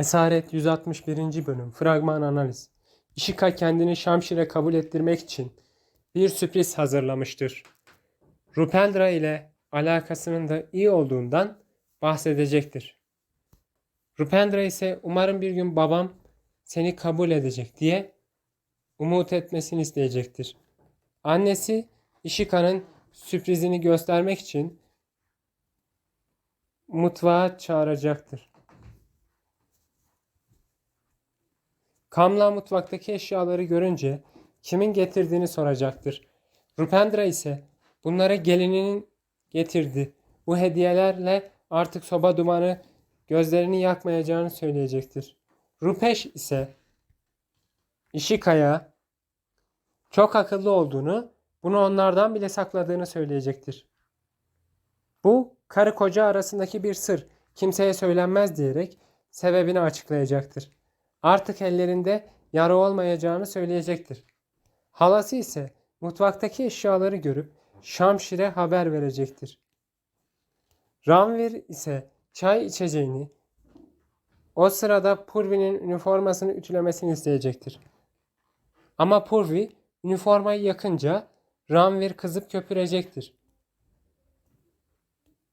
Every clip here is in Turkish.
Esaret 161. bölüm Fragman analiz Ishika kendini Şamşir'e kabul ettirmek için bir sürpriz hazırlamıştır. Rupendra ile alakasının da iyi olduğundan bahsedecektir. Rupendra ise umarım bir gün babam seni kabul edecek diye umut etmesini isteyecektir. Annesi Ishika'nın sürprizini göstermek için mutfağa çağıracaktır. Kamla mutfaktaki eşyaları görünce kimin getirdiğini soracaktır. Rupendra ise bunları gelininin getirdi. Bu hediyelerle artık soba dumanı gözlerini yakmayacağını söyleyecektir. Rupesh ise Ishika'ya çok akıllı olduğunu, bunu onlardan bile sakladığını söyleyecektir. Bu karı koca arasındaki bir sır, kimseye söylenmez diyerek sebebini açıklayacaktır. Artık ellerinde yara olmayacağını söyleyecektir. Halası ise mutfaktaki eşyaları görüp Şamşir'e haber verecektir. Ranvir ise çay içeceğini, o sırada Purvi'nin üniformasını ütülemesini isteyecektir. Ama Purvi üniformayı yakınca Ranvir kızıp köpürecektir.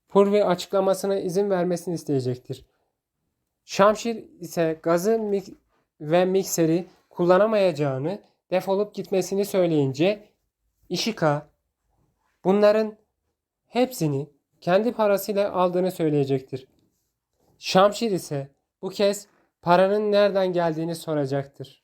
Purvi açıklamasına izin vermesini isteyecektir. Şamşir ise gazı mik- ve mikseri kullanamayacağını, defolup gitmesini söyleyince Ishika bunların hepsini kendi parasıyla aldığını söyleyecektir. Şamşir ise bu kez paranın nereden geldiğini soracaktır.